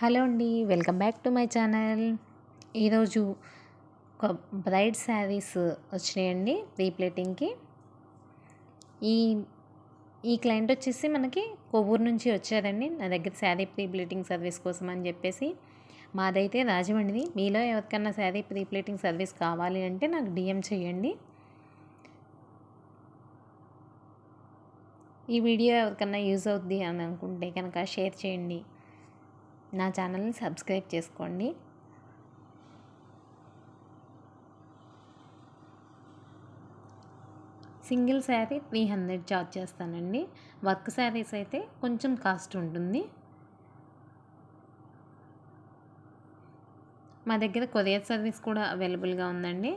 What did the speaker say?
Hello అండి welcome back to my channel. ఈరోజు ఒక బ్రైడ్ శారీస్ వచ్చినాయండి రీప్లేటింగ్కి ఈ ఈ క్లయింట్ వచ్చేసి మనకి కొవ్వూరు నుంచి వచ్చారండి నా దగ్గర శారీ ప్రీప్లేటింగ్ సర్వీస్ కోసం అని చెప్పేసి. మాదైతే రాజమండ్రి మీలో ఎవరికన్నా శారీ ప్రీప్లేటింగ్ సర్వీస్ కావాలి అంటే నాకు డిఎం చేయండి ఈ వీడియో ఎవరికన్నా యూజ్ అవుద్ది అని అనుకుంటే కనుక షేర్ చేయండి. నా ఛానల్ని సబ్స్క్రైబ్ చేసుకోండి. Single sari three hundred charge చేస్తానండి. వర్క్ శారీస్ అయితే కొంచెం కాస్ట్ ఉంటుంది. మా దగ్గర కొరియర్ సర్వీస్ కూడా అవైలబుల్గా ఉందండి.